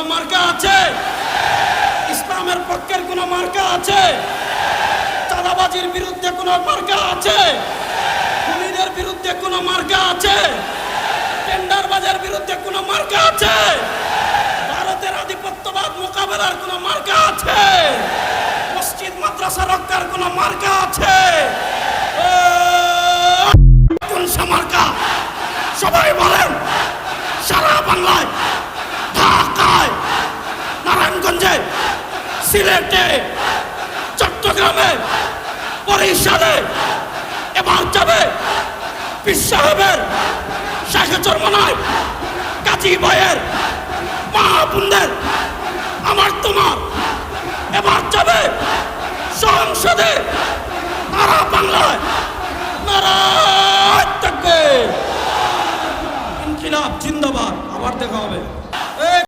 আছে? ইসলামের পক্ষের কোনো মার্কা আছে? চাঁদাবাজির বিরুদ্ধে কোনো মার্কা আছে? খুনিদের বিরুদ্ধে কোনো মার্কা আছে? টেন্ডারবাজের বিরুদ্ধে কোনো মার্কা আছে? ভারতের আধিপত্যবাদ মোকাবেলার কোনো মার্কা আছে? মসজিদ, মাদ্রাসা রক্ষার কোনো মার্কা আছে? কোন সে মার্কা? সবাই বলেন। সিলেটে, চট্টগ্রামে, বরিশালে, এবার যাবে পীর সাহেবের চরমনায়, কাজী ভাইয়ের মা আমার তোমার। এবার যাবে সংসদে নারা বাংলায়। নারায় থাকবে ইনকিলাব জিন্দাবাদ, আবার দেখা হবে।